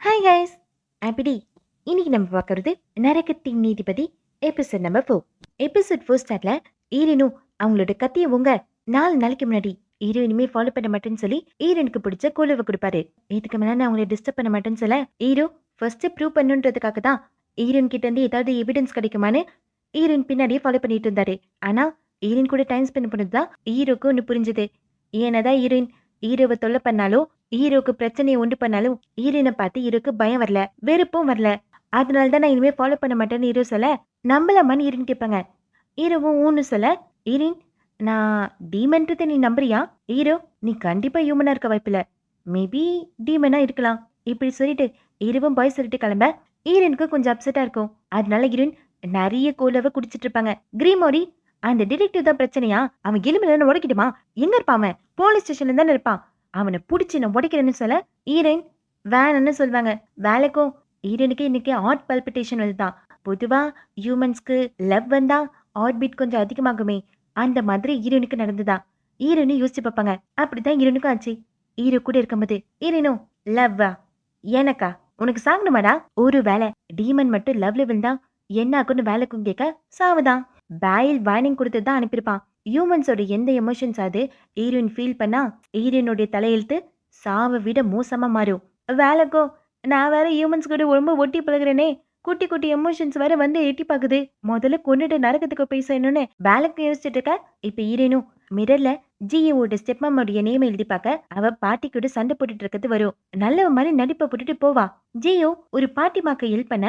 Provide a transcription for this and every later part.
Hi guys அப்படி இன்னைக்கு நம்ம பார்க்கறது நரகத்தின் நீதிபதி episode number four episode four ஸ்டார்ட்ல ஈரனும் அவங்களோட கத்திய உங்க நாலு நாளைக்கு முன்னாடி ஹீரோ இனிமே ஃபாலோ பண்ண மாட்டேன்னு சொல்லி ஈரனுக்கு பிடிச்ச கோலுவை கொடுப்பாரு. இதுக்கு மேலே நான் அவங்கள டிஸ்டர்ப் பண்ண மாட்டேன்னு சொல்ல? ஹீரோ ஃபர்ஸ்ட் ப்ரூவ் பண்ணுன்றதுக்காக தான் ஈரன் கிட்ட இருந்து ஏதாவது எவிடன்ஸ் கிடைக்குமான்னு ஈரன் பின்னாடியே ஃபாலோ பண்ணிட்டு இருந்தாரு. ஆனால் ஈரன் கூட டைம் ஸ்பெண்ட் பண்ணது தான் ஹீரோக்கு ஒன்று புரிஞ்சுது. ஏனதான் ஹீரோயின் ஹீரோவை தொல்லை பண்ணாலும் ஹீரோக்கு பிரச்சனையை உண்டு பண்ணாலும் ஹீரோனை பார்த்து ஹீரோக்கு பயம் வரல வெறுப்பும் வரல. அதனால தான் நான் இனிமே ஃபாலோ பண்ண மாட்டேன்னு ஹீரோ சொல்ல நம்பலாமான்னு ஹீரோன்னு கேட்பாங்க. ஹீரோவும் ஊன்னு சொல்ல ஹீரோயின் நான் டீமன்றதை நீ நம்புறியா? ஹீரோ நீ கண்டிப்பா ஹியூமனா இருக்க வாய்ப்பில்ல. மேபி டீமனா இருக்கலாம். இப்படி சொல்லிட்டு ஹீரோவும் பாய் சொல்லிட்டு கிளம்ப ஹீரோனுக்கு கொஞ்சம் அப்செட்டா இருக்கும். அதனால ஹீரோயின் நிறைய கோலவை குடிச்சிட்டு இருப்பாங்க. கிரீமோரி அந்த டிடெக்டிவ் தான் பிரச்சனையா? அவன் எலும்புல உடைக்கிடுமா எங்க இருப்பான் அவன்? போலீஸ் ஸ்டேஷன்ல தானே இருப்பான். அவனை பிடிச்சி நான் உடைக்கிறேன்னு சொல்ல ஈரன் வேணும்னு சொல்லுவாங்க வேலைக்கும் ஈரனுக்கு இன்னைக்கு ஹார்ட் பல்பிட்டேஷன் வந்துதான். பொதுவாக ஹியூமன்ஸ்க்கு லவ் வந்தா ஆர்பிட் பீட் கொஞ்சம் அதிகமாகுமே. அந்த மாதிரி ஈரனுக்கு நடந்துதான். ஈரனு யோசிச்சு பார்ப்பாங்க. அப்படிதான் ஈரனுக்கும் ஆச்சு. ஈரோ கூட இருக்கும்போது ஈரனும் லவ்வா எனக்கா? உனக்கு சாகணுமாடா? ஒரு வேலை டீமன் மட்டும் லவ்ல விழுந்தா என்ன ஆகும்னு வேலைக்கும் கேட்க சாவுதான். பாயில் வார்னிங் கொடுத்து தான் அனுப்பியிருப்பான். ஹியூமன்ஸோட எந்த எமோஷன்ஸ் அது? ஹீரோயின் ஃபீல் பண்ணா ஹீரோயினுடைய தலையெழுத்து சாவை விட மோசமாக மாறும். வேலைக்கோ நான் வேற ஹியூமன்ஸ் கூட ரொம்ப ஒட்டி பழகிறேனே. குட்டி குட்டி எமோஷன்ஸ் வேற வந்து எட்டி பார்க்குது முதல்ல கொண்டுட்டு நரகத்துக்கு போய் செய்யணும்னு வேலைக்கு யோசிச்சுட்டு இருக்க? இப்போ ஹீரோனும் மிரர்ல ஜிஏஓட ஸ்டெப் மாமோடைய நேம் எழுதி பார்க்க அவ பாட்டி கூட சண்டை போட்டுட்டு இருக்கிறது வரும். நல்ல மாதிரி நடிப்பை போட்டுட்டு போவா. ஜியோ ஒரு பாட்டி மாக்க ஹெல்ப் பண்ண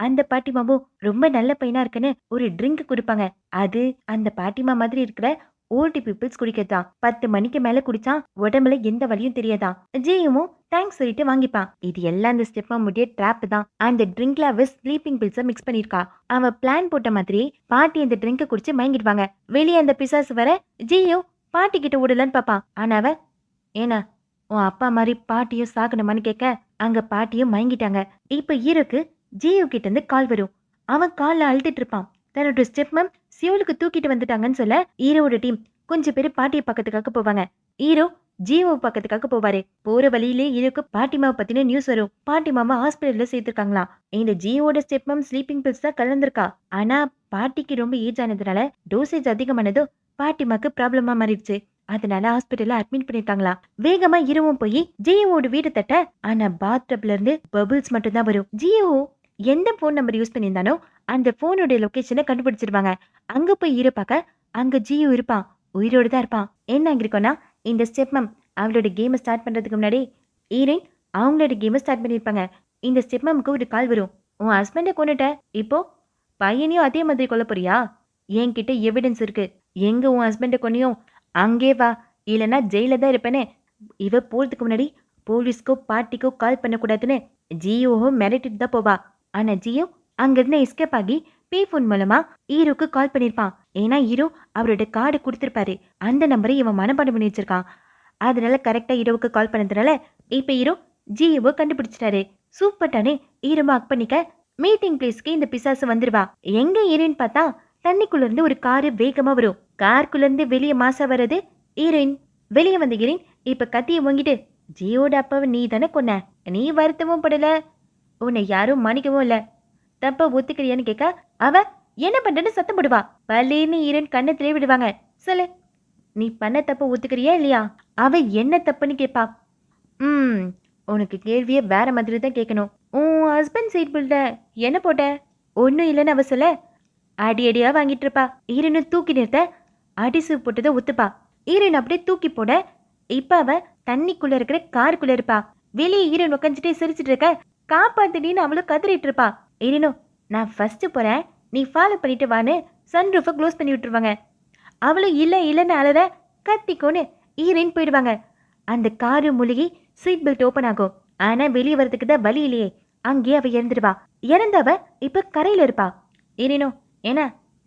அந்த பாட்டிமாவும் ரொம்ப நல்ல பையனா இருக்குன்னு ஒரு ட்ரிங்க் கொடுப்பாங்க. அது அந்த பாட்டிமா மாதிரி இருக்கிற ஓல்டு பீப்புள்ஸ் குடிக்கத்தான் பத்து மணிக்கு மேல குடிச்சா உடம்புல எந்த வலியும் தெரியாதான் ஜெயமும் தேங்க்ஸ் சொல்லிட்டு வாங்கிப்பான். இது எல்லாம் அந்த ஸ்டெப்பா முடிய ட்ராப் தான். அந்த ட்ரிங்க்ல அவ ஸ்லீப்பிங் பில்ஸை மிக்ஸ் பண்ணிருக்கா அவ பிளான் போட்ட மாதிரி பாட்டி அந்த ட்ரிங்க குடிச்சு மயங்கிடுவாங்க. வெளியே அந்த பிசாசு வர ஜியோ பாட்டி கிட்ட விடலன்னு பாப்பான். ஆனா அவ ஏன்னா உன் அப்பா மாதிரி பாட்டியும் சாகணுமான்னு கேட்க அங்க பாட்டியும் மயங்கிட்டாங்க. இப்ப இருக்கு ஜியோ கிட்ட இருந்து கால் வரும். அவன் காலில் அழுதுட்டு இருப்பான். தன்னோட ஸ்டெப் மேம் சியோலுக்கு தூக்கிட்டு வந்துட்டாங்கன்னு சொல்ல ஈரோட டீம் கொஞ்சம் பேர் பாட்டியை பக்கத்துக்காக போவாங்க. ஈரோ ஜியோ பக்கத்துக்காக போவாரு. போற வழியிலே ஹீரோக்கு பாட்டிமாவை பத்தின நியூஸ் வரும். பாட்டிமாவை ஹாஸ்பிட்டல்ல சேர்த்திருக்காங்களா இந்த ஜியோட ஸ்டெப் மேம் ஸ்லீப்பிங் பில்ஸ் தான் கலந்துருக்கா. ஆனா பாட்டிக்கு ரொம்ப ஏஜ் ஆனதுனால டோசேஜ் அதிகமானதோ பாட்டிமாக்கு ப்ராப்ளமா மாறிடுச்சு. அதனால ஹாஸ்பிட்டல்ல அட்மிட் பண்ணிருக்காங்களா வேகமா இரவும் போய் ஜியோவோட வீடு தட்ட ஆனா பாத்டப்ல இருந்து பபிள்ஸ் மட்டும் தான் வரும். ஜியோ எந்த ஃபோன் நம்பர் யூஸ் பண்ணியிருந்தானோ அந்த ஃபோனுடைய லொக்கேஷனை கண்டுபிடிச்சிருவாங்க. அங்கே போய் ஹீரோ பார்க்க அங்க ஜியோ இருப்பான். உயிரோடு தான் இருப்பான். என்ன அங்கிருக்கோன்னா இந்த ஸ்டெப் மேம் அவளோட கேமை ஸ்டார்ட் பண்ணுறதுக்கு முன்னாடி ஈரேன் அவங்களோட கேமை ஸ்டார்ட் பண்ணியிருப்பாங்க. இந்த ஸ்டெப்மம்க்கு ஒரு கால் வரும். உன் ஹஸ்பண்டை கொண்டுட்ட இப்போ பையனையும் அதே மாதிரி கொல்ல போறியா? என்கிட்ட எவிடன்ஸ் இருக்கு. எங்க உன் ஹஸ்பண்டை கொன்னியும் அங்கே வா. இல்லைன்னா ஜெயில தான் இருப்பேனே. இவ போறதுக்கு முன்னாடி போலீஸ்க்கோ பார்ட்டிக்கோ கால் பண்ணக்கூடாதுன்னு ஜியோவோ மிரட்டிட்டு தான் போவா. ஆனா ஜியோ அங்கிருந்து எஸ்கேப் ஆகி பே ஃபோன் மூலமா ஹீரோக்கு கால் பண்ணிருப்பான். ஏன்னா ஹீரோ அவரோட கார்டு கொடுத்துருப்பாரு. அந்த நம்பரை இவன் மனப்பாடம் பண்ணி வச்சிருக்கான். அதனால கரெக்டா ஈரோவுக்கு கால் பண்ணதுனால இப்ப ஹீரோ ஜியோவை கண்டுபிடிச்சிட்டாரு. சூப்பர் டானே ஹீரோவை அக் பண்ணிக்க மீட்டிங் பிளேஸ்க்கு இந்த பிசாசு வந்துருவா. எங்க ஈரோன்னு பார்த்தா தண்ணிக்குள்ள இருந்து ஒரு காரு வேகமா வரும். கார்க்குள்ளேருந்து வெளியே மாசா வர்றது ஹீரோயின் வெளியே வந்த ஹீரோயின் இப்ப கத்தியை வாங்கிட்டு ஜியோட அப்பாவை நீ தானே கொன்ன? நீ வருத்தமும் படல. உன்னை யாரும் மன்னிக்கவும் இல்ல. தப்ப ஒத்துக்கிறியான்னு கேட்க அவ என்ன பண்றேன்னு சத்தம் போடுவா. பலேன்னு ஈரன் கண்ணத்திலே விடுவாங்க. சொல்லு. நீ பண்ண தப்ப ஒத்துக்கிறியா இல்லையா? அவ என்ன தப்புன்னு கேட்பா. ம் உனக்கு கேள்வியை வேற மாதிரி தான் கேட்கணும். உன் ஹஸ்பண்ட் சைட் பில்ட என்ன போட்ட? ஒன்றும் இல்லைன்னு அவ சொல்ல. அடி அடியா வாங்கிட்டு இருப்பா. ஈரனு தூக்கி நிறுத்த அடிசு போட்டதை ஒத்துப்பா. ஈரன் அப்படியே தூக்கி போட இப்ப அவ தண்ணிக்குள்ள இருக்கிற காருக்குள்ள இருப்பா. வெளியே ஈரன் உட்காந்துட்டே சிரிச்சிட்டு இருக்க காப்பாத்துடின்னு அவளும் கதறிட்டு இருப்பா. ஈரனோ நான் ஃபர்ஸ்ட் போறேன். நீ ஃபாலோ பண்ணிட்டு வான்னு சன்ரூஃபை க்ளோஸ் பண்ணி விட்டுருவாங்க. அவளும் இல்லை இல்லைன்னு அலற கத்திக்கோன்னு ஈரின்னு போயிடுவாங்க. அந்த காரு மூழ்கி சீட் பெல்ட் ஓப்பன் ஆகும். ஆனா வெளியே வரதுக்கு தான் வழி இல்லையே. அங்கேயே அவ இறந்துடுவா இறந்தவ இப்ப கரையில இருப்பா. எரினோ என்ன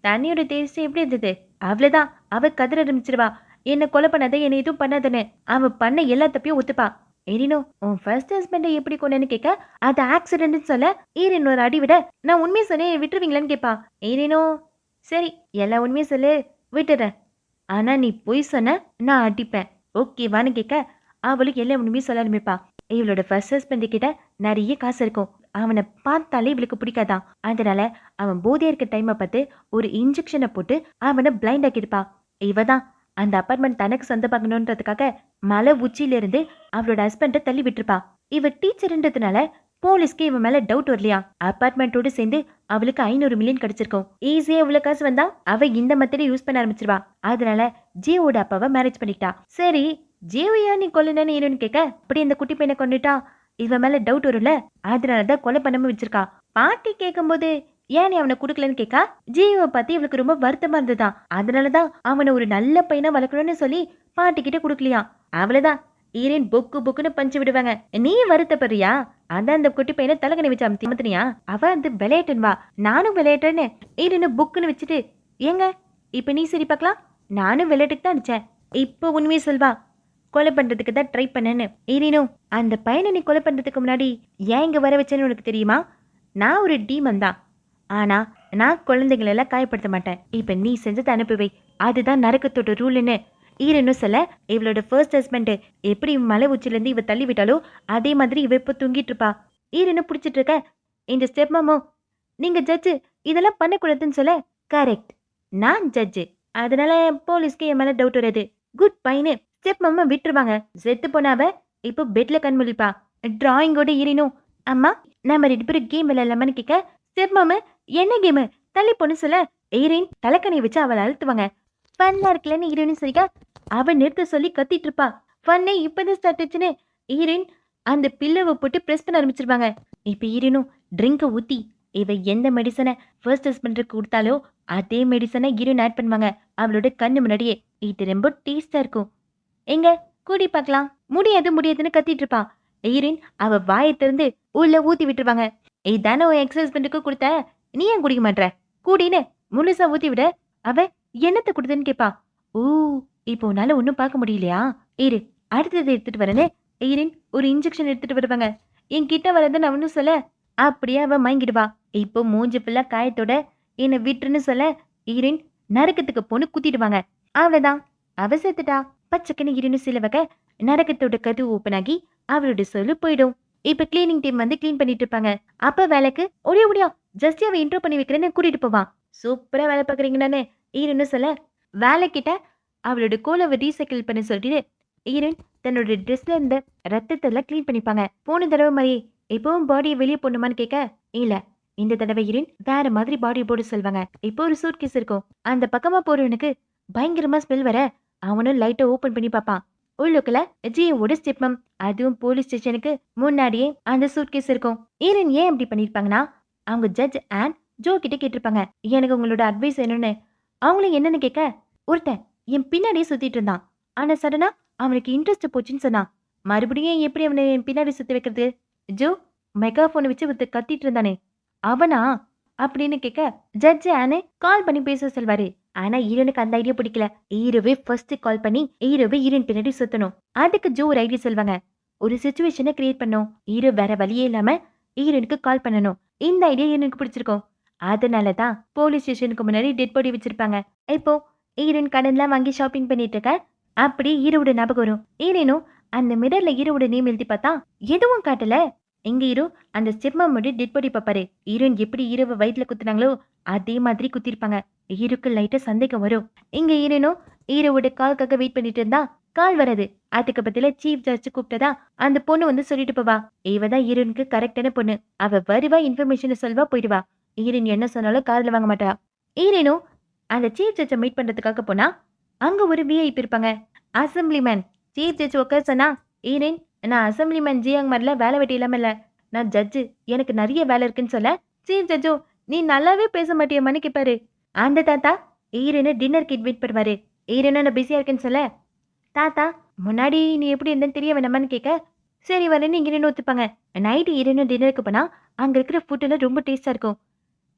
தண்ணியோட தேசம் எப்படி இருந்தது? அவ்வளவுதான். அவ கதற ஆரம்பிச்சிருவா. என்ன கொலை பண்ணாத என்னை எதுவும் பண்ணாதன்னு அவன் பண்ண எல்லா தப்பையும் ஒத்துப்பா. எரினோ உன் ஃபர்ஸ்ட் ஹஸ்பண்டை எப்படி கொண்டேன்னு கேட்க அது ஆக்சிடென்ட்னு சொல்ல ஈரின் ஒரு அடி விட நான் உண்மையை சொன்னேன் விட்டுருவீங்களான்னு கேட்பா. ஈரினோ சரி எல்லா உண்மையும் சொல்லு விட்டுறேன். ஆனா நீ பொய் சொன்ன நான் அடிப்பேன். ஓகேவான்னு கேட்க அவளுக்கு எல்லா உண்மையும் சொல்ல ஆரம்பிப்பா. இவளோட ஃபர்ஸ்ட் ஹஸ்பண்ட் கிட்ட நிறைய காசு இருக்கும். அவனை பார்த்தாலே இவளுக்கு பிடிக்காதான். அதனால அவன் போதையா இருக்க டைமை பார்த்து ஒரு இன்ஜெக்ஷனை போட்டு அவனை பிளைண்ட் ஆக்கியிருப்பா. இவ தான் அந்த அப்பார்ட்மெண்ட் தனக்கு சொந்தமாகணுன்றதுக்காக மலை உச்சியிலிருந்து அவளோட ஹஸ்பண்டை தள்ளி விட்டுருப்பா. இவ டீச்சர்ன்றதுனால போலீஸ்க்கு இவன் மேல டவுட் வரலையா? அப்பார்ட்மெண்ட்டோடு சேர்ந்து அவளுக்கு ஐநூறு மில்லியன் கிடைச்சிருக்கும். ஈஸியா இவ்வளவு காசு வந்தா அவ இந்த மெத்தடை யூஸ் பண்ண ஆரம்பிச்சிருவா. அதனால ஜியோட அப்பாவை மேரேஜ் பண்ணிக்கிட்டா. சரி ஜியோயா நீ கொல்லுனேன்னு இருன்னு கேட்க அப்படி இந்த குட்டி பையனை கொண்டுட்டா இவன் மேல டவுட் வரும்ல அதனாலதான் கொலை பண்ணாம வச்சிருக்கா. பாட்டி கேட்கும்போது ஏன் நீ அவனை கொடுக்கலன்னு கேட்கா ஜீவை பார்த்து இவளுக்கு ரொம்ப வருத்தமா இருந்ததா? அதனாலதான் அவனை ஒரு நல்ல பையனா வளர்க்கணும்னு சொல்லி பாட்டி கிட்ட கொடுக்கலையா? அவ்வளவுதான். ஈரேன் பொக்கு பொக்குன்னு பஞ்சு விடுவாங்க. நீ வருத்தப்படுறியா? அதான் அந்த குட்டி பையனை தலைகணி வச்சு அமுத்தி அமுத்துனியா அவ அந்த விளையாட்டுன்னு வா. நானும் விளையாட்டுன்னு ஈரேன்னு புக்குன்னு வச்சுட்டு ஏங்க? இப்ப நீ சரி பார்க்கலாம் நானும் விளையாட்டுக்கு தான் அடிச்சேன். இப்போ உண்மையை சொல்வா. கொலை பண்றதுக்கு தான் ட்ரை பண்ணேன்னு. ஈரினும் அந்த பையனை நீ கொலை பண்றதுக்கு முன்னாடி ஏன் இங்க வர வச்சேன்னு உனக்கு தெரியுமா? நான் ஒரு டீமன் தான். ஆனா நான் குழந்தைங்களெல்லாம் காயப்படுத்த மாட்டேன். இப்ப நீ செஞ்சதை அனுப்பி வை. அதுதான் நரக்கத்தோட ரூல்னு. ஈரனும் சொல்ல இவளோட ஃபர்ஸ்ட் ஹஸ்பண்ட் எப்படி மலை உச்சிலேருந்து இவ தள்ளி விட்டாலோ அதே மாதிரி இவ இப்போ தூங்கிட்டு இருப்பா. ஈரனும் பிடிச்சிட்டு இருக்க. இந்த ஸ்டெப் மாமோ நீங்க ஜட்ஜு இதெல்லாம் பண்ணக்கூடாதுன்னு சொல்ல. கரெக்ட் நான் ஜட்ஜு அதனால போலீஸ்க்கு என் மேல டவுட் வராது. குட் பையனு ஸ்டெப் மாமா விட்டுருவாங்க. செத்து போனாவ இப்போ பெட்ல கண்மொழிப்பா. டிராயிங்கோட ஈரனும் அம்மா நம்ம ரெண்டு பேரும் கேம் விளையாடலாமான்னு கேட்க ஸ்டெப் மாமா என்ன கேமு? தள்ளி பொண்ணு சொல்ல. ஈரின் தலைக்கணை வச்சு அவளை அழுத்துவாங்க. ஃபன்னா இருக்கலன்னு ஈரனும் சொல்லிக்கா அவன் நிறுத்த சொல்லி கத்திட்டு இருப்பா. ஃபன்னே இப்பதான் ஸ்டார்ட் ஆச்சுன்னு. ஈரின் அந்த பில்லவை போட்டு ப்ரெஸ் பண்ண ஆரம்பிச்சிருவாங்க. இப்போ ஈரனும் ட்ரிங்கை ஊத்தி இவ எந்த மெடிசனை ஃபர்ஸ்ட் ஹஸ்பண்டுக்கு கொடுத்தாலோ அதே மெடிசனை ஈரன் ஆட் பண்ணுவாங்க. அவளோட கண்ணு முன்னாடியே. இது ரொம்ப டேஸ்டா இருக்கும். எங்க? கூடி பார்க்கலாம். முடியாது முடியாதுன்னு கத்திட்டு இருப்பா. ஈரின் அவ வாயை திறந்து உள்ள ஊத்தி விட்டுருவாங்க. இதானே உன் எக்ஸ் ஹஸ்பண்டுக்கு கொடுத்த? நீ ஏன் குடிக்க மாட்ற? கூடின்னு முழுசா ஊத்தி விட. அவ என்னத்தை கொடுத்தன்னு கேப்பா. ஓ இப்போ உன்னால ஒன்றும் பார்க்க முடியலையா? இரு அடுத்தது எடுத்துட்டு வரேன்னு ஈரின் ஒரு இன்ஜெக்ஷன் எடுத்துட்டு வருவாங்க. என் கிட்ட வரதுன்னு அவனும் சொல்ல. அப்படியே அவ மயங்கிடுவா. இப்போ மூஞ்சி ஃபுல்லா காயத்தோட என்னை விட்டுருன்னு சொல்ல ஈரின் நரக்கத்துக்கு பொண்ணு குத்திடுவாங்க. அவ்வளவுதான். அவ சேர்த்துட்டா பச்சைக்குன்னு இருன்னு சில வகை நரக்கத்தோட கது ஓப்பன் ஆகி அவளோட சொல்லு போயிடும். இப்ப கிளீனிங் டீம் வந்து கிளீன் பண்ணிட்டு இருப்பாங்க. அப்ப வேலைக்கு ஒடியா ஒடியா. ஜஸ்ட் அவன் இன்ட்ரோ பண்ணி வைக்கிறேன்னு கூட்டிட்டு போவான் சூப்பரா வேலை பாக்குறீங்கன்னு ஈரன்னு சொல்ல வேலைக்கிட்ட அவளோட கோலவை ரீசைக்கிள் பண்ண சொல்லிட்டு ஈரன் தன்னோட ட்ரெஸ்ல இருந்த ரத்தத்தெல்லாம் க்ளீன் பண்ணிப்பாங்க. போன தடவை மாதிரி எப்பவும் பாடியை வெளியே போடணுமான்னு கேட்க இல்ல இந்த தடவை ஈரன் வேற மாதிரி பாடி போட சொல்வாங்க இப்போ ஒரு சூட் கேஸ் இருக்கும். அந்த பக்கமா போறவனுக்கு பயங்கரமா ஸ்மெல் வர அவனும் லைட்டை ஓபன் பண்ணி பார்ப்பான். உள்ளுக்குள்ள ஜியோட ஸ்டெப்மம் அதுவும் போலீஸ் ஸ்டேஷனுக்கு முன்னாடியே அந்த சூட் கேஸ் இருக்கும். ஈரன் ஏன் இப்படி பண்ணிருப்பாங்கன்னா அவங்க ஜட்ஜ் அண்ட் ஜோ கிட்ட கேட்டிருப்பாங்க. எனக்கு உங்களோட அட்வைஸ் என்னன்னு அவங்களும் என்னன்னு கேட்க ஒருத்தன் என் பின்னாடியே சுத்திட்டு இருந்தான். ஆனா சடனா அவனுக்கு இன்ட்ரெஸ்ட் போச்சுன்னு சொன்னான். மறுபடியும் எப்படி அவனை என் பின்னாடி சுத்தி வைக்கிறது? ஜோ மெகாஃபோனை வச்சு ஒருத்தர் கத்திட்டு இருந்தானே. அவனா? அப்படின்னு கேட்க ஜட்ஜ் ஆனு கால் பண்ணி பேச சொல்வாரு. ஆனா ஈரனுக்கு அந்த ஐடியா பிடிக்கல. ஈரோவே ஃபர்ஸ்ட் கால் பண்ணி ஈரோவே ஈரன் பின்னாடி சுத்தணும். அதுக்கு ஜோ ஒரு ஐடியா சொல்வாங்க. ஒரு சுச்சுவேஷனை கிரியேட் பண்ணும். ஈரோ வேற வழியே இல்லாம ஈரனுக்கு கால் பண்ணணும். இந்த ஐடியா ஈரனுக்கு பிடிச்சிருக்கும். அதனால தான் போலீஸ் ஸ்டேஷனுக்கு முன்னாடி டெட் பாடி வச்சிருப்பாங்க. இப்போ ஈரன் கடன்லாம் வாங்கி ஷாப்பிங் பண்ணிட்டு இருக்க அப்படி ஈரோட ஞாபகம் வரும். ஈரனும் அந்த மிரர்ல ஈரோட நேம் எழுதி பார்த்தா எதுவும் காட்டல. எங்க ஹீரோ அந்த ஸ்டெப்மா முடி டெட் பாடி பார்ப்பாரு. ஈரன் எப்படி ஹீரோவை வயிற்றுல குத்துனாங்களோ அதே மாதிரி குத்திருப்பாங்க. ஈருக்கு லைட்டா சந்தேகம் வரும். இங்க ஈரனும் ஈரோட கால்க்காக வெயிட் பண்ணிட்டு இருந்தா கால் வராது. அதுக்கு பத்தில சீஃப் ஜட்ஜ் கூப்பிட்டதா அந்த பொண்ணு வந்து சொல்லிட்டு போவா. இவ தான் கரெக்டான பொண்ணு. அவ வருவா இன்ஃபர்மேஷன் சொல்வா போயிடுவா. ஈரன் என்ன சொன்னாலும் காதில் வாங்க மாட்டா. ஈரனும் அந்த சீஃப் ஜட்ஜை மீட் பண்றதுக்காக போனா அங்க ஒரு விஐபி இருப்பாங்க. அசம்பிளிமேன் சீஃப் ஜட்ஜ் உட்கார சொன்னா ஈரன் நான் அசம்பிளிமேன் ஜியாங் மாதிரில வேலை வெட்டி இல்லாம இல்ல. நான் ஜட்ஜு எனக்கு நிறைய வேலை இருக்குன்னு சொல்ல சீஃப் ஜட்ஜோ நீ நல்லாவே பேச மாட்டியம்மான்னு கேட்பாரு அந்த தாத்தா ஈரனு டின்னருக்கு இன்வைட் பண்ணுவாரு. ஈரனு நான் பிஸியா இருக்கேன்னு சொல்ல தாத்தா முன்னாடி நீ எப்படி இருந்தேன்னு தெரிய வேணாமான்னு கேட்க சரி வரேன்னு இங்கே நின்று ஒத்துப்பாங்க. நைட்டு ஈரனும் டின்னருக்கு போனால் அங்கே இருக்கிற ஃபுட்டெல்லாம் ரொம்ப டேஸ்ட்டாக இருக்கும்.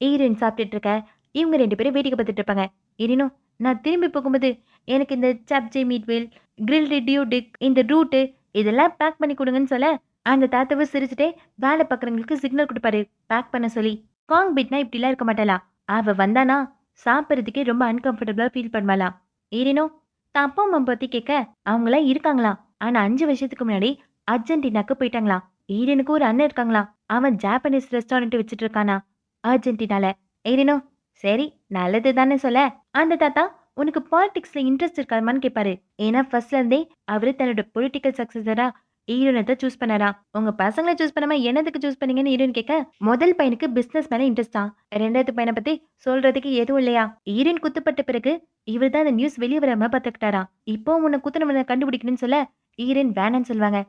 ஈரன் சாப்பிட்டுட்டு இருக்க இவங்க ரெண்டு பேரும் வேடிக்கை பார்த்துட்டு இருப்பாங்க. ஈரனும் நான் திரும்பி போகும்போது எனக்கு இந்த சப்ஜி மீட்வேல் கிரில் டியூ டிக் இந்த ரூட்டு இதெல்லாம் பேக் பண்ணி கொடுங்கன்னு சொல்ல அந்த தாத்தாவை சிரிச்சுட்டே வேலை பார்க்குறவங்களுக்கு சிக்னல் கொடுப்பாரு. பேக் பண்ண சொல்லி காங் பிட்னா இப்படிலாம் இருக்க மாட்டாளா? அவள் வந்தானா? சாப்பிட்றதுக்கே ரொம்ப அன்கம்ஃபர்டபுளாக ஃபீல் பண்ணுவாளாம் ஏறினோ தான் அப்பா அம்மா பத்தி கேட்க அவங்களாம் இருக்காங்களாம். ஆனா அஞ்சு வருஷத்துக்கு முன்னாடி அர்ஜென்டினாக்கு போயிட்டாங்களாம். ஈரனுக்கு ஒரு அண்ணன் இருக்காங்களாம். அவன் ஜாப்பனீஸ் ரெஸ்டாரண்ட் வச்சுட்டு இருக்கானா? அர்ஜென்டினால. ஈரனோ சரி நல்லது தானே சொல்ல. அந்த தாத்தா உனக்கு பாலிடிக்ஸ்ல இன்ட்ரெஸ்ட் இருக்காமான்னு கேட்பாரு ஏன்னா ஃபர்ஸ்ட்ல இருந்தே அவரு தன்னோட பொலிட்டிக்கல் சக்சஸரா ஈரனை தான் சூஸ் பண்ணாரா உங்க பசங்களை சூஸ் பண்ணாம என்னதுக்கு சூஸ் பண்ணீங்கன்னு ஈரன் கேட்க முதல் பையனுக்கு பிசினஸ் மேல இன்ட்ரெஸ்ட் தான். ரெண்டாவது பையனை பத்தி சொல்றதுக்கு எதுவும் இல்லையா? ஈரன் குத்துப்பட்ட பிறகு இவர் தான் அந்த நியூஸ் வெளியே வராம பாத்துக்கிட்டாரா இப்போ உன்னை குத்துனவனை கண்டுபிடிக்கணும்னு சொல்ல ஈரன் வேணான்னு சொல்லுவாங்க.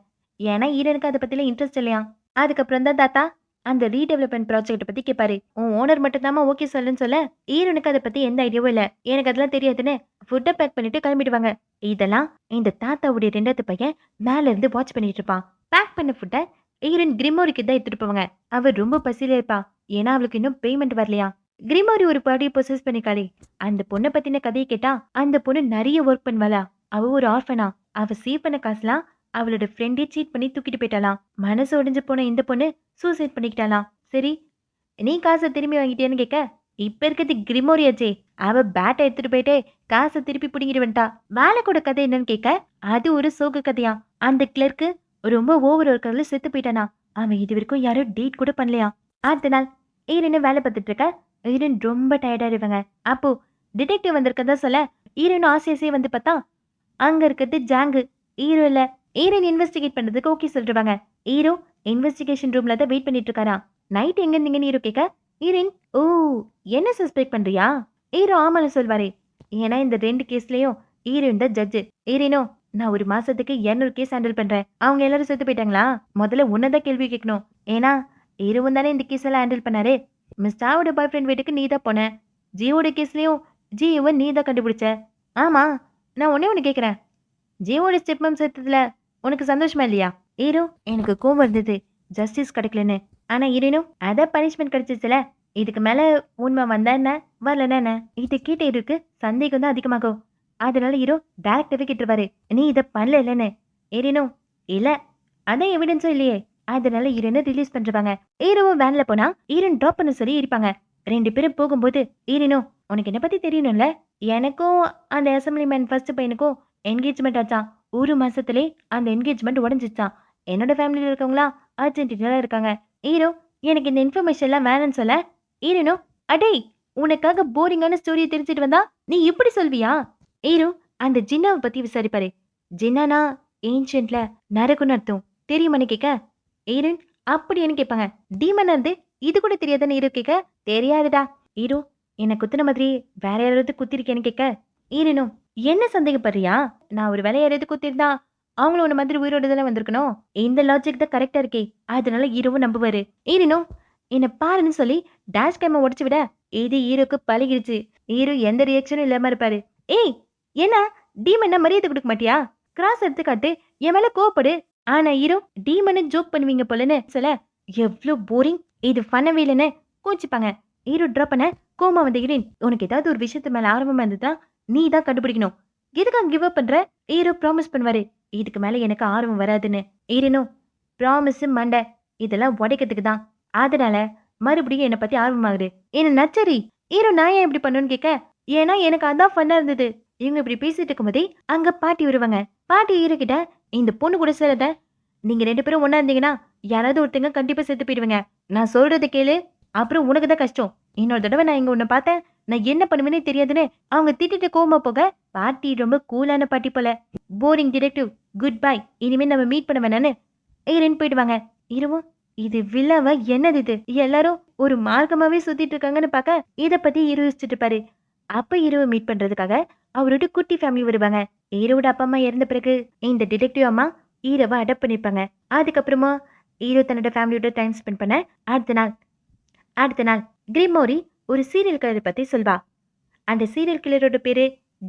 ஏன்னா ஈரனுக்கு அதை பத்தில இன்ட்ரெஸ்ட் இல்லையா அதுக்கப்புறம் தான் தாத்தா அந்த ரீடெவலப்மெண்ட் ப்ராஜெக்ட் பத்தி கேட்பாரு உன் ஓனர் மட்டும் தாமா ஓகே சொல்லுன்னு சொல்ல ஈரனுக்கு அதை பத்தி எந்த ஐடியாவும் இல்ல. எனக்கு அதெல்லாம் தெரியாதுன்னு ஃபுட்டை பேக் பண்ணிட்டு கிளம்பிடுவாங்க. இதெல்லாம் இந்த தாத்தாவுடைய ரெண்டாவது பையன் மேல இருந்து வாட்ச் பண்ணிட்டு இருப்பான். பேக் பண்ண ஃபுட்டை ஈரன் கிரிமோரிக்கு தான் எடுத்துட்டு போவாங்க. அவர் ரொம்ப பசியில இருப்பா. ஏன்னா அவளுக்கு இன்னும் பேமெண்ட் வரலையா? கிரிமோரி ஒரு பாடியை பொசஸ் பண்ணிக்காளே. அந்த பொண்ணை பத்தின கதையை கேட்டா அந்த பொண்ணு நிறைய ஒர்க் பண்ணுவாளா? அவ ஒரு ஆர்ஃபனா அவ சேவ் பண்ண காசுலாம் அவளோட ஃப்ரெண்டே சீட் பண்ணி தூக்கிட்டு போயிட்டாலாம் மனசு உடைஞ்சு போன இந்த பொண்ணு சூசைட் பண்ணிக்கிட்டாலாம் சரி நீ காசை திரும்பி வாங்கிட்டியான்னு கேட்க இப்போ இருக்கிறது கிரிமோரியாச்சே அவ பேட்டை எடுத்துட்டு போயிட்டே காசை திருப்பி பிடிங்கிட்டு வந்துட்டா வேலை கூட கதை என்னன்னு கேட்க அது ஒரு சோக கதையா அந்த கிளர்க்கு ரொம்ப ஓவர் ஒர்க்கர்ல செத்து போயிட்டானா அவன் இது வரைக்கும் யாரும் டேட் கூட பண்ணலையா அடுத்த நாள் ஈரனு வேலை பார்த்துட்டு இருக்க. ஈரன் ரொம்ப டயர்டா இருவாங்க அப்போ டிடெக்டிவ் வந்திருக்கதா சொல்ல ஈரனும் ஆசையாசே வந்து பார்த்தா அங்க இருக்கிறது ஜாங்கு. ஈரோ இல்ல ஈரன் இன்வெஸ்டிகேட் பண்ணுறதுக்கு ஓகே சொல்லிடுவாங்க. ஈரோ இன்வெஸ்டிகேஷன் ரூம்ல தான் வெயிட் பண்ணிட்டு இருக்காரா நைட் எங்க இருந்தீங்கன்னு ஹீரோ கேட்க ஈரன் ஓ என்ன சஸ்பெக்ட் பண்றியா? ஈரோ ஆமான்னு சொல்வாரே. ஏன்னா இந்த ரெண்டு கேஸ்லயும் ஈரன் தான் ஜட்ஜு ஈரனோ நான் ஒரு மாசத்துக்கு 200 கேஸ் ஹேண்டில் பண்றேன். அவங்க எல்லாரும் செத்து போயிட்டாங்களா? முதல்ல உன்னதான் கேள்வி கேட்கணும். ஏன்னா ஹீரோவும் தானே இந்த கேஸ் எல்லாம் ஹேண்டில் பண்ணாரு. மிஸ்டாவோட பாய் ஃப்ரெண்ட் வீட்டுக்கு நீ தான் போன. ஜியோட கேஸ்லயும் ஜியோவை நீ தான் கண்டுபிடிச்ச. ஆமா நான் ஒன்னே ஒன்று கேட்குறேன். ஜியோட ஸ்டெப் மேம் சேர்த்ததுல உனக்கு சந்தோஷமா இல்லையா? ஈரோ எனக்கு கோவம் இருந்தது ஜஸ்டிஸ் கிடைக்கலன்னு. ஆனா ஹீரோனும் அதான் பனிஷ்மெண்ட் கிடைச்சிச்சுல. இதுக்கு மேல உண்மை வந்தா என்ன? வரலன்னா என்ன? இதை கிட்ட இருக்கு சந்தேகம் தான் அதிகமாகும். அதனால ஹீரோ டேரக்டாவே கேட்டுருவாரு நீ இதை பண்ணல இல்லைன்னு. ஹீரோனும் இல்ல அதான் எவிடன்ஸும் இல்லையே. அதனால ஹீரோனை ரிலீஸ் பண்றாங்க ஹீரோவும் வேன்ல போனா ஈரன் ட்ராப் பண்ண சொல்லி இருப்பாங்க. ரெண்டு பேரும் போகும்போது ஹீரோனோ உனக்கு என்ன பத்தி தெரியணும்ல எனக்கும் அந்த அசம்பிளிமேன் ஃபர்ஸ்ட் பையனுக்கும் என்கேஜ்மெண்ட் ஆச்சான் ஒரு மாசத்துலே அந்த என்கேஜ்மெண்ட் உடஞ்சிச்சான் என்னோட ஃபேமிலியில் இருக்கவங்களா அர்ஜென்டினால இருக்காங்க. ஹீரோ எனக்கு இந்த இன்ஃபர்மேஷன்லாம் வேணும்னு சொல்ல. ஹீரோனோ அடேய் உனக்காக போரிங்கான ஸ்டோரியை தெரிஞ்சுட்டு வந்தா நீ இப்படி சொல்வியா? ஹீரோ அந்த ஜின்னாவை பத்தி விசாரிப்பாரு. ஜின்னானா ஏன்ஷியன்ட்ல நரகுன்னு அர்த்தம். தெரியுமான்னு கேட்க ஈரன் அப்படின்னு கேட்பாங்க டீமன் இருந்து இது கூட தெரியாதுன்னு ஹீரோ கேட்க தெரியாதுடா. ஹீரோ என்னை குத்துன மாதிரி வேற யாராவது குத்திருக்கேன்னு கேட்க ஹீரோனும் என்ன சந்தேகப்படுறியா? நான் ஒரு வேலை யாராவது குத்திருந்தா அவங்களும் உன்ன மாதிரி உயிரோடு தானே வந்திருக்கணும்? இந்த லாஜிக் தான் கரெக்டா இருக்கே. அதனால ஹீரோவும் நம்புவாரு. ஹீரோனும் என்ன பாருன்னு சொல்லி டேஷ் கேம உடச்சு விட இது ஹீரோக்கு பழகிடுச்சு ஹீரோ எந்த ரியாக்ஷனும் இல்லாம இருப்பாரு. ஏய் என்ன? டீமன் மரியாதை கொடுக்க மாட்டியா? கிராஸ் எடுத்துக்காட்டு என் மேல கோவப்படு. ஆனா ஹீரோ டீமனு ஜோக் பண்ணுவீங்க போலன்னு சொல்ல எவ்வளோ போரிங் இது பண்ணவே இல்லைன்னு கோச்சிப்பாங்க. ஹீரோ ட்ராப் பண்ண கோமா வந்த ஹீரோயின் உனக்கு ஏதாவது ஒரு விஷயத்து மேல ஆர்வமா இருந்துதான் நீ தான் கண்டுபிடிக்கணும். எதுக்கு கிவ் அப் பண்ற? ஹீரோ ப்ராமிஸ் பண்ணுவாரு. இதுக்கு மேல எனக்கு ஆர்வம் வராதுன்னு. ஹீரோனும் ப்ராமிஸ் மண்டை இதெல்லாம் உடைக்கிறதுக்கு தான். அதனால மறுபடியும் என்னை பத்தி ஆர்வமாகுது என்ன நச்சரி ஹீரோ நான் ஏன் இப்படி பண்ணுன்னு கேட்க? ஏன்னா எனக்கு அதான் ஃபன்னா இருந்தது. இவங்க இப்படி பேசிட்டு இருக்கும்போதே அங்க பாட்டி வருவாங்க. பாட்டி ஹீரோ கிட்ட இந்த பொண்ணு கூட சேரத நீங்க ரெண்டு பேரும் ஒன்னா இருந்தீங்கன்னா யாராவது ஒருத்தங்க கண்டிப்பா செத்து போயிடுவீங்க. நான் சொல்றதை கேளு. அப்புறம் உனக்கு தான் கஷ்டம். இன்னொரு தடவை நான் இங்க உன்னை பார்த்தேன். நான் என்ன பண்ணுவேனே தெரியாதுன்னு அவங்க திட்டிட்டு கோமா போக பாட்டி ரொம்ப கூலான பாட்டி போல. போரிங் டிடெக்டிவ் குட் பை இனிமே நம்ம மீட் பண்ண வேணான்னு ஏறின்னு போயிடுவாங்க. இருவும் இது வில்லாவ என்னது இது? எல்லாரும் ஒரு மார்க்கமாவே சுத்திட்டு இருக்காங்கன்னு பார்க்க இதை பத்தி இரு யோசிச்சுட்டு பாரு அப்ப இரவு மீட் பண்றதுக்காக அவரோட குட்டி ஃபேமிலி வருவாங்க. ஈரோட அப்பா அம்மா இறந்த பிறகு இந்த டிடெக்டிவ் அம்மா ஈரவை அடப்ட் பண்ணிப்பாங்க. அதுக்கப்புறமா ஈரோ தன்னோட ஃபேமிலியோட டைம் ஸ்பெண்ட் பண்ண அடுத்த நாள் அடுத்த நாள் கிரிமோரி ஒரு சீரியல் கிளரை பத்தி சொல்வா. அந்த சீரியல் கிளரோட பேரு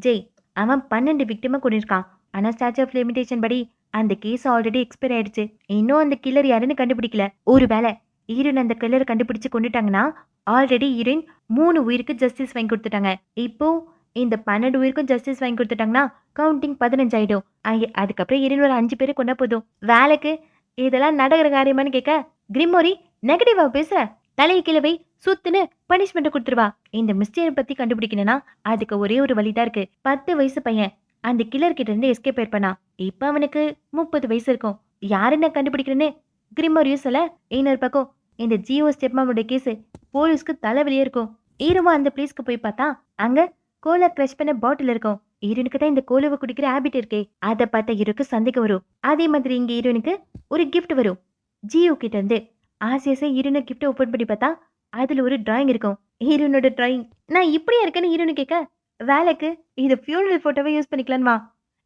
ஜெய். அவன் பன்னெண்டு விக்டிமா கொண்டிருக்கான் ஆனா ஸ்டாச்சு ஆஃப் லிமிடேஷன் படி அந்த கேஸ் ஆல்ரெடி எக்ஸ்பைர் ஆயிடுச்சு. இன்னும் அந்த கில்லர் யாருன்னு கண்டுபிடிக்கல. ஒருவேளை ஹீரோன் அந்த கில்லரை கண்டுபிடிச்சு கொண்டுட்டாங்கன்னா ஆல்ரெடி ஹீரோயின் மூணு உயிருக்கு ஜஸ்டிஸ் வாங்கி கொடுத்துட்டாங்க. இப்போ இந்த பன்னெண்டு உயிருக்கும் ஜஸ்டிஸ் வாங்கி கொடுத்துட்டாங்கன்னா கவுண்டிங் பதினஞ்சு ஆயிடும். அதுக்கப்புறம் ஹீரோயின் ஒரு அஞ்சு பேரை கொண்டா போதும். வேலைக்கு இதெல்லாம் நடக்கிற காரியமானு கேட்க கிரிமோரி நெகட்டிவா பேசுற? தலையை கிழவை சுத்துன்னு பனிஷ்மெண்ட் கொடுத்துருவா. இந்த மிஸ்டேக் பத்தி கண்டுபிடிக்கணும்னா அதுக்கு ஒரே ஒரு வழிதான் இருக்கு. பத்து வயசு பையன் அந்த கில்லர் கிட்ட இருந்து எஸ்கேப் ஆயிருப்பானா இப்ப அவனுக்கு முப்பது வயசு இருக்கும். யாரு என்ன கண்டுபிடிக்கிறேன்னு கிரிமோரியும் சொல்ல இன்னொரு பக்கம் இந்த ஜியோ ஸ்டெப்மாவோட கேஸ் போலீஸ்க்கு தலைவலியே இருக்கும். ஈரமா அந்த பிளேஸ்க்கு போய் பார்த்தா அங்க கோலா க்ரஷ் பண்ண பாட்டில் இருக்கும். ஹீரோனுக்கு தான் இந்த கோலுவை குடிக்கிற ஹேபிட் இருக்கே. அதை பார்த்தா ஹீரோக்கு சந்தேகம் வரும். அதே மாதிரி இங்க ஹீரோனுக்கு ஒரு கிஃப்ட் வரும். ஜியோ கிட்ட இருந்து ஆசியாசை ஹீரோனை கிஃப்ட் ஓப்பன் பண்ணி பார்த்தா அதில் ஒரு டிராயிங் இருக்கும். ஹீரோனோட டிராயிங் நான் இப்படியா இருக்கேன்னு ஹீரோனு கேட்க வேலைக்கு? இது ஃபியூனல் ஃபோட்டோவை யூஸ் பண்ணிக்கலாமா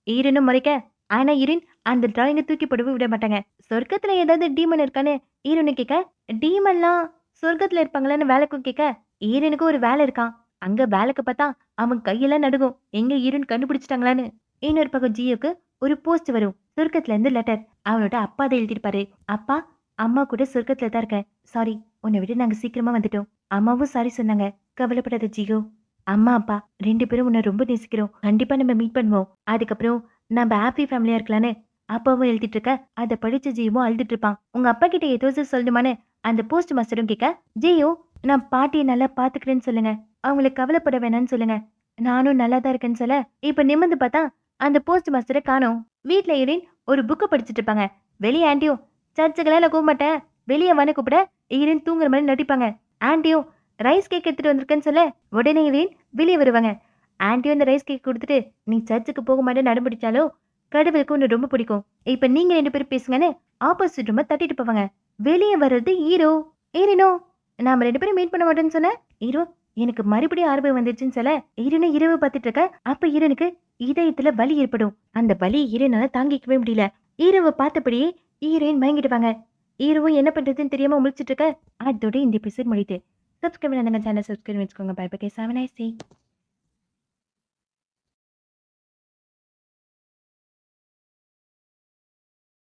ஹீரோனும் முறைக்க ஆனா ஹீரோயின் அந்த டிராயிங்கை தூக்கி போடவே விட மாட்டாங்க. சொர்க்கத்துல ஏதாவது டீமன் இருக்கான்னு ஹீரோனு கேட்க டீமன்லாம் சொர்க்கத்துல இருப்பாங்களான்னு வேலைக்கும் கேட்க ஹீரோனுக்கு ஒரு வேலை இருக்கான். அங்க வேலைக்கு பார்த்தா அவன் கையெல்லாம் நடுகும் எங்க ஹீரோன் கண்டுபிடிச்சிட்டாங்களான்னு. இன்னொரு பக்கம் ஜியோக்கு ஒரு போஸ்ட் வரும். சொர்க்கத்துல இருந்து லெட்டர் அவனோட அப்பா அதை எழுதிருப்பாரு அப்பா அம்மா கூட சொர்க்கத்துல தான் இருக்கேன். சாரி உன்னை விட நாங்க சீக்கிரமா வந்துட்டோம். அம்மாவும் சாரி சொன்னாங்க. கவலைப்படாத ஜியோ. அம்மா அப்பா ரெண்டு பேரும் உன்னை ரொம்ப நேசிக்கிறோம். கண்டிப்பா நம்ம மீட் பண்ணுவோம். அதுக்கப்புறம் நம்ம ஹாப்பி ஃபேமிலியா இருக்கலான்னு அப்பாவும் எழுதிட்டு இருக்க அதை படிச்ச ஜியோவும் அழுதுட்டு இருப்பான் உங்க அப்பா கிட்ட ஏதோ சொல்லணுமான்னு அந்த போஸ்ட் மாஸ்டரும் கேட்க ஜியோ நான் பாட்டியை நல்லா பாத்துக்கிறேன்னு சொல்லுங்க. அவங்களை கவலைப்பட வேணாம்னு சொல்லுங்க. நானும் நல்லா தான் இருக்கேன்னு சொல்ல. இப்ப நிமிர்ந்து பார்த்தா அந்த போஸ்ட் மாஸ்டரை காணோம். வீட்ல ஈரின் ஒரு புக்கை படிச்சுட்டு இருப்பாங்க வெளியே ஆண்டியும் சர்ச்சுக்கெல்லாம் நான் கூப்பமாட்டேன் வெளியே வந்து கூப்பிட ஈரின் தூங்குற மாதிரி நடிப்பாங்க. ஆண்டியும் ரைஸ் கேக் எடுத்துட்டு வந்திருக்கேன்னு சொல்ல உடனே ஈரின் வெளியே வருவாங்க. ஆண்டியும் இந்த ரைஸ் கேக் கொடுத்துட்டு நீ சர்ச்சுக்கு போக மாட்டேன்னு நடைபிடிச்சாலோ கடவுளுக்கு உன்னை ரொம்ப பிடிக்கும். இப்ப நீங்க ரெண்டு பேரும் பேசுங்கன்னு ஆப்போசிட் ரொம்ப தட்டிட்டு போவாங்க. வெளியே வர்றது ஹீரோ. ஈரினோ நாம ரெண்டு பேரும் மீட் பண்ண மாட்டேன்னு சொன்ன? ஹீரோ எனக்கு மறுபடியும் ஆர்வம் வந்துருச்சுன்னு சொல்ல ஈரனு இரவு பார்த்துட்டு இருக்க. அப்ப ஈரனுக்கு இதயத்துல வலி ஏற்படும். அந்த வலி ஈரனால தாங்கிக்கவே முடியல. ஈரவை பார்த்தபடியே ஈரோயின் மயங்கிடுவாங்க. ஈரோவும் என்ன பண்றதுன்னு தெரியாமல் முழிச்சிட்டு இருக்க? அதோட இந்த எபிசோட் முடியுது. சப்ஸ்கிரைப் பண்ணாங்க சேனல் சப்ஸ்கிரைப் வச்சுக்கோங்க. பை பை செவன் ஐ